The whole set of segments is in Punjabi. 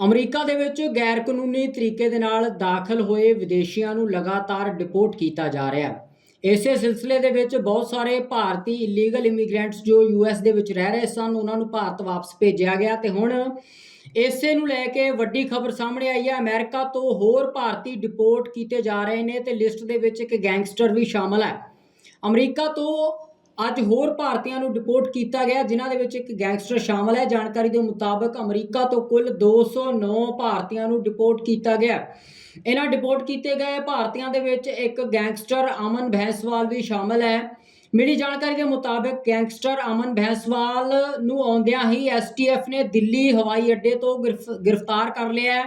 ਅਮਰੀਕਾ ਦੇ ਵਿੱਚ ਗੈਰ ਕਾਨੂੰਨੀ ਤਰੀਕੇ ਦੇ ਨਾਲ ਦਾਖਲ ਹੋਏ ਵਿਦੇਸ਼ੀਆਂ ਨੂੰ ਲਗਾਤਾਰ ਡਿਪੋਰਟ ਕੀਤਾ ਜਾ ਰਿਹਾ ਹੈ। ਇਸੇ ਸਿਲਸਿਲੇ ਦੇ ਵਿੱਚ ਬਹੁਤ ਸਾਰੇ ਭਾਰਤੀ ਇਲੀਗਲ ਇਮੀਗ੍ਰੈਂਟਸ ਜੋ ਯੂਐਸ ਦੇ ਵਿੱਚ ਰਹਿ ਰਹੇ ਸਨ, ਉਹਨਾਂ ਨੂੰ ਭਾਰਤ ਵਾਪਸ ਭੇਜਿਆ ਗਿਆ ਤੇ ਹੁਣ ਇਸੇ ਨੂੰ ਲੈ ਕੇ ਵੱਡੀ ਖਬਰ ਸਾਹਮਣੇ ਆਈ ਹੈ। ਅਮਰੀਕਾ ਤੋਂ ਹੋਰ ਭਾਰਤੀ ਡਿਪੋਰਟ ਕੀਤੇ ਜਾ ਰਹੇ ਨੇ ਤੇ ਲਿਸਟ ਦੇ ਵਿੱਚ ਇੱਕ ਗੈਂਗਸਟਰ ਵੀ ਸ਼ਾਮਲ ਹੈ। ਅਮਰੀਕਾ ਤੋਂ ਅੱਜ ਹੋਰ ਭਾਰਤੀਆਂ ਨੂੰ ਡਿਪੋਰਟ ਕੀਤਾ ਗਿਆ, ਜਿਨ੍ਹਾਂ ਦੇ ਵਿੱਚ ਇੱਕ ਗੈਂਗਸਟਰ ਸ਼ਾਮਲ ਹੈ। ਜਾਣਕਾਰੀ ਦੇ ਮੁਤਾਬਕ ਅਮਰੀਕਾ ਤੋਂ ਕੁੱਲ 209 ਭਾਰਤੀਆਂ ਨੂੰ ਡਿਪੋਰਟ ਕੀਤਾ ਗਿਆ। ਇਹਨਾਂ ਡਿਪੋਰਟ ਕੀਤੇ ਗਏ ਭਾਰਤੀਆਂ ਦੇ ਵਿੱਚ ਇੱਕ ਗੈਂਗਸਟਰ ਅਮਨ ਭੈਂਸਵਾਲ ਵੀ ਸ਼ਾਮਲ ਹੈ। ਮਿਲੀ ਜਾਣਕਾਰੀ ਦੇ ਮੁਤਾਬਕ ਗੈਂਗਸਟਰ ਅਮਨ ਭੈਂਸਵਾਲ ਨੂੰ ਆਉਂਦਿਆਂ ਹੀ ਐਸਟੀਐਫ ਨੇ ਦਿੱਲੀ ਹਵਾਈ ਅੱਡੇ ਤੋਂ ਗ੍ਰਿਫ- ਗ੍ਰਿਫਤਾਰ ਕਰ ਲਿਆ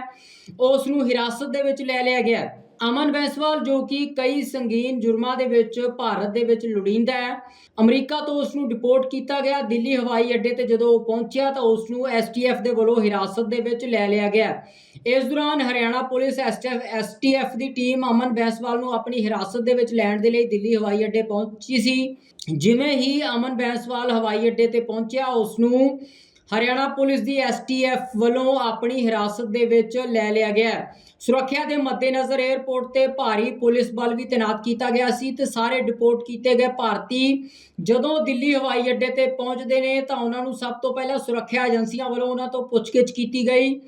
ਉਸ ਨੂੰ ਹਿਰਾਸਤ ਦੇ ਵਿੱਚ ਲੈ ਲਿਆ ਗਿਆ ਅਮਨ ਬੈਂਸਵਾਲ ਜੋ ਕਿ ਕਈ ਸੰਗੀਨ ਜੁਰਮਾਂ ਦੇ ਵਿੱਚ ਭਾਰਤ ਦੇ ਵਿੱਚ ਲੁੜੀਂਦਾ ਹੈ। ਅਮਰੀਕਾ ਤੋਂ ਉਸ ਨੂੰ ਡਿਪੋਰਟ ਕੀਤਾ ਗਿਆ। ਦਿੱਲੀ, ਹਵਾਈ ਅੱਡੇ ਤੇ ਜਦੋਂ ਉਹ ਪਹੁੰਚਿਆ ਤਾਂ ਉਸ ਨੂੰ ਐਸਟੀਐਫ ਦੇ ਵੱਲੋਂ ਹਿਰਾਸਤ ਦੇ ਵਿੱਚ ਲੈ ਲਿਆ ਗਿਆ। ਇਸ ਦੌਰਾਨ ਹਰਿਆਣਾ ਪੁਲਿਸ ਐਸਟੀਐਫ ਐਸਟੀਐਫ ਦੀ ਟੀਮ ਅਮਨ ਬੈਂਸਵਾਲ ਨੂੰ ਆਪਣੀ ਹਿਰਾਸਤ ਦੇ ਵਿੱਚ ਲੈਣ ਦੇ ਲਈ ਦਿੱਲੀ ਹਵਾਈ ਅੱਡੇ ਪਹੁੰਚੀ ਸੀ। ਜਿਵੇਂ ਹੀ ਅਮਨ ਬੈਂਸਵਾਲ ਹਵਾਈ ਅੱਡੇ ਤੇ ਪਹੁੰਚਿਆ ਉਸ ਨੂੰ ਹਰਿਆਣਾ ਪੁਲਿਸ ਦੀ ਐਸਟੀਐਫ ਵੱਲੋਂ ਆਪਣੀ ਹਿਰਾਸਤ ਦੇ ਵਿੱਚ ਲੈ ਲਿਆ ਗਿਆ ਸੁਰੱਖਿਆ ਦੇ ਮੱਦੇਨਜ਼ਰ 에ਅਰਪੋਰਟ ਤੇ ਭਾਰੀ ਪੁਲਿਸ ਬਲ ਵੀ ਤਾਇਨਾਤ ਕੀਤਾ ਗਿਆ ਸੀ ਤੇ ਸਾਰੇ ਡਿਪੋਰਟ ਕੀਤੇ ਗਏ ਭਾਰਤੀ ਜਦੋਂ ਦਿੱਲੀ ਹਵਾਈ ਅੱਡੇ ਤੇ ਪਹੁੰਚਦੇ ਨੇ ਤਾਂ ਉਹਨਾਂ ਨੂੰ ਸਭ ਤੋਂ ਪਹਿਲਾਂ ਸੁਰੱਖਿਆ ਏਜੰਸੀਆਂ ਵੱਲੋਂ ਉਹਨਾਂ ਤੋਂ ਪੁੱਛਗਿੱਛ ਕੀਤੀ ਗਈ।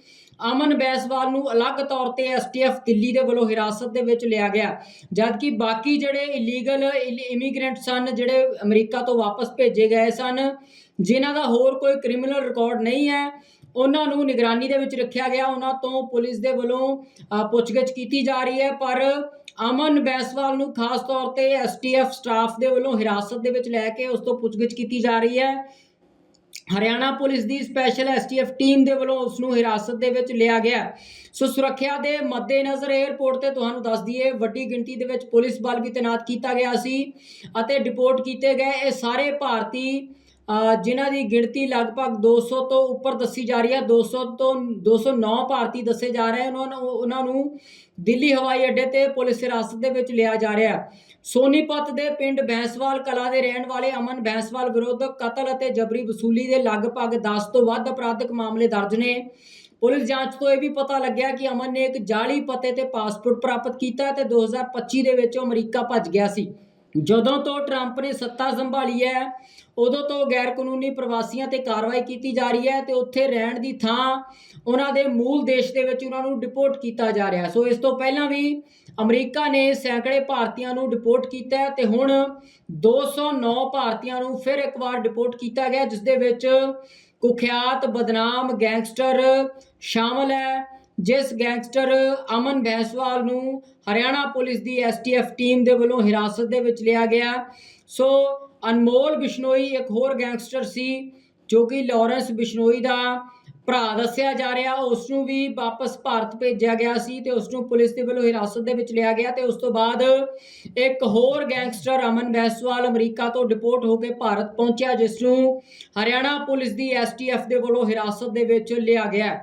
ਅਮਨ ਬੈਸਵਾਲ ਨੂੰ ਅਲੱਗ ਤੌਰ ਤੇ ਐਸਟੀਐਫ ਦਿੱਲੀ ਦੇ ਵੱਲੋਂ ਹਿਰਾਸਤ ਦੇ ਵਿੱਚ ਲਿਆ ਗਿਆ। ਜਦਕਿ ਬਾਕੀ ਜਿਹੜੇ ਇਲੀਗਲ ਇਮੀਗ੍ਰੈਂਟ ਸਨ, ਜਿਹੜੇ ਅਮਰੀਕਾ ਤੋਂ ਵਾਪਸ ਭੇਜੇ ਗਏ ਸਨ, ਜਿਨ੍ਹਾਂ ਦਾ ਹੋਰ ਕੋਈ ਕ੍ਰਿਮੀਨਲ ਰਿਕਾਰਡ ਨਹੀਂ ਹੈ, ਉਹਨਾਂ ਨੂੰ ਨਿਗਰਾਨੀ ਦੇ ਵਿੱਚ ਰੱਖਿਆ ਗਿਆ। ਉਹਨਾਂ ਤੋਂ ਪੁਲਿਸ ਦੇ ਵੱਲੋਂ ਪੁੱਛਗਿੱਛ ਕੀਤੀ ਜਾ ਰਹੀ ਹੈ, ਪਰ ਅਮਨ ਬੈਸਵਾਲ ਨੂੰ ਖਾਸ ਤੌਰ ਤੇ ਐਸਟੀਐਫ ਸਟਾਫ ਦੇ ਵੱਲੋਂ ਹਿਰਾਸਤ ਦੇ ਵਿੱਚ ਲੈ ਕੇ ਉਸ ਤੋਂ ਪੁੱਛਗਿੱਛ ਕੀਤੀ ਜਾ ਰਹੀ ਹੈ। ਹਰਿਆਣਾ ਪੁਲਿਸ ਦੀ ਸਪੈਸ਼ਲ ਐਸਟੀਐਫ ਟੀਮ ਦੇ ਵੱਲੋਂ ਉਸ ਨੂੰ ਹਿਰਾਸਤ ਦੇ ਵਿੱਚ ਲਿਆ ਗਿਆ ਸੋ ਸੁਰੱਖਿਆ ਦੇ ਮੱਦੇਨਜ਼ਰ 에ਅਰਪੋਰਟ ਤੇ ਤੁਹਾਨੂੰ ਦੱਸ ਦਈਏ, ਵੱਡੀ ਗਿਣਤੀ ਦੇ ਵਿੱਚ ਪੁਲਿਸ ਬਲ ਵੀ ਤਾਇਨਾਤ ਕੀਤਾ ਗਿਆ ਸੀ ਅਤੇ ਡਿਪੋਰਟ ਕੀਤੇ ਗਏ ਇਹ ਸਾਰੇ ਭਾਰਤੀ ਜਿਨ੍ਹਾਂ ਦੀ ਗਿਣਤੀ ਲਗਭਗ 200 ਤੋਂ ਉੱਪਰ ਦੱਸੀ ਜਾ ਰਹੀ ਹੈ 200 ਤੋਂ 209 ਭਾਰਤੀ ਦੱਸੇ ਜਾ ਰਹੇ ਹਨ, ਉਹਨਾਂ ਨੂੰ ਉਹਨਾਂ ਨੂੰ ਦਿੱਲੀ ਹਵਾਈ ਅੱਡੇ ਤੇ ਪੁਲਿਸ ਹਿਰਾਸਤ ਦੇ ਵਿੱਚ ਲਿਆ ਜਾ ਰਿਹਾ ਹੈ। ਸੋਨੀਪਤ ਦੇ ਪਿੰਡ ਬੈਂਸਵਾਲ ਕਲਾ ਦੇ ਰਹਿਣ ਵਾਲੇ ਅਮਨ ਬੈਂਸਵਾਲ ਵਿਰੁੱਧ ਕਤਲ ਅਤੇ ਜਬਰੀ ਵਸੂਲੀ ਦੇ ਲਗਭਗ 10 ਤੋਂ ਵੱਧ ਅਪਰਾਧਿਕ ਮਾਮਲੇ ਦਰਜ ਨੇ। ਪੁਲਿਸ ਜਾਂਚ ਤੋਂ ਇਹ ਵੀ ਪਤਾ ਲੱਗਿਆ ਕਿ ਅਮਨ ਨੇ ਇੱਕ ਜਾਲੀ ਪਤੇ ਤੇ ਪਾਸਪੋਰਟ ਪ੍ਰਾਪਤ ਕੀਤਾ ਤੇ 2025 ਦੇ ਵਿੱਚ ਉਹ ਅਮਰੀਕਾ ਭੱਜ ਗਿਆ ਸੀ। ਜਦੋਂ ਤੋਂ ਟਰੰਪ ਨੇ ਸੱਤਾ ਸੰਭਾਲੀ ਹੈ, ਉਦੋਂ ਤੋਂ ਗੈਰ ਕਾਨੂੰਨੀ ਪ੍ਰਵਾਸੀਆਂ ਤੇ ਕਾਰਵਾਈ ਕੀਤੀ ਜਾ ਰਹੀ ਹੈ ਤੇ ਉੱਥੇ ਰਹਿਣ ਦੀ ਥਾਂ ਉਹਨਾਂ ਦੇ ਮੂਲ ਦੇਸ਼ ਦੇ ਵਿੱਚ ਉਹਨਾਂ ਨੂੰ ਡਿਪੋਰਟ ਕੀਤਾ ਜਾ ਰਿਹਾ ਸੋ ਇਸ ਤੋਂ ਪਹਿਲਾਂ ਵੀ ਅਮਰੀਕਾ ਨੇ ਸੈਂਕੜੇ ਭਾਰਤੀਆਂ ਨੂੰ ਡਿਪੋਰਟ ਕੀਤਾ ਹੈ ਤੇ ਹੁਣ 209 ਭਾਰਤੀਆਂ ਨੂੰ ਫਿਰ ਇੱਕ ਵਾਰ ਡਿਪੋਰਟ ਕੀਤਾ ਗਿਆ, ਜਿਸ ਦੇ ਵਿੱਚ ਕੁਖਿਆਤ, ਬਦਨਾਮ, ਗੈਂਗਸਟਰ ਸ਼ਾਮਲ ਹੈ। ਜਿਸ ਗੈਂਗਸਟਰ ਅਮਨ ਬੈਸਵਾਲ ਨੂੰ ਹਰਿਆਣਾ ਪੁਲਿਸ ਦੀ ਐਸਟੀਐਫ ਟੀਮ ਦੇ ਵੱਲੋਂ ਹਿਰਾਸਤ ਦੇ ਵਿੱਚ ਲਿਆ ਗਿਆ। ਸੋ ਅਨਮੋਲ ਬਿਸ਼ਨੋਈ ਇੱਕ ਹੋਰ ਗੈਂਗਸਟਰ ਸੀ, ਜੋ ਕਿ ਲਾਰੈਂਸ ਬਿਸ਼ਨੋਈ ਦਾ ਭਰਾ ਦੱਸਿਆ ਜਾ ਰਿਹਾ। ਉਸ ਨੂੰ ਵੀ ਵਾਪਸ ਭਾਰਤ ਭੇਜਿਆ ਗਿਆ ਸੀ ਤੇ ਉਸ ਨੂੰ ਪੁਲਿਸ ਦੇ ਵੱਲੋਂ ਹਿਰਾਸਤ ਦੇ ਵਿੱਚ ਲਿਆ ਗਿਆ ਤੇ ਉਸ ਤੋਂ ਬਾਅਦ ਇੱਕ ਹੋਰ ਗੈਂਗਸਟਰ ਅਮਨ ਬੈਸਵਾਲ ਅਮਰੀਕਾ ਤੋਂ ਡਿਪੋਰਟ ਹੋ ਕੇ ਭਾਰਤ ਪਹੁੰਚਿਆ ਜਿਸ ਨੂੰ ਹਰਿਆਣਾ ਪੁਲਿਸ ਦੀ ਐਸਟੀਐਫ ਦੇ ਵੱਲੋਂ ਹਿਰਾਸਤ ਦੇ ਵਿੱਚ ਲਿਆ ਗਿਆ।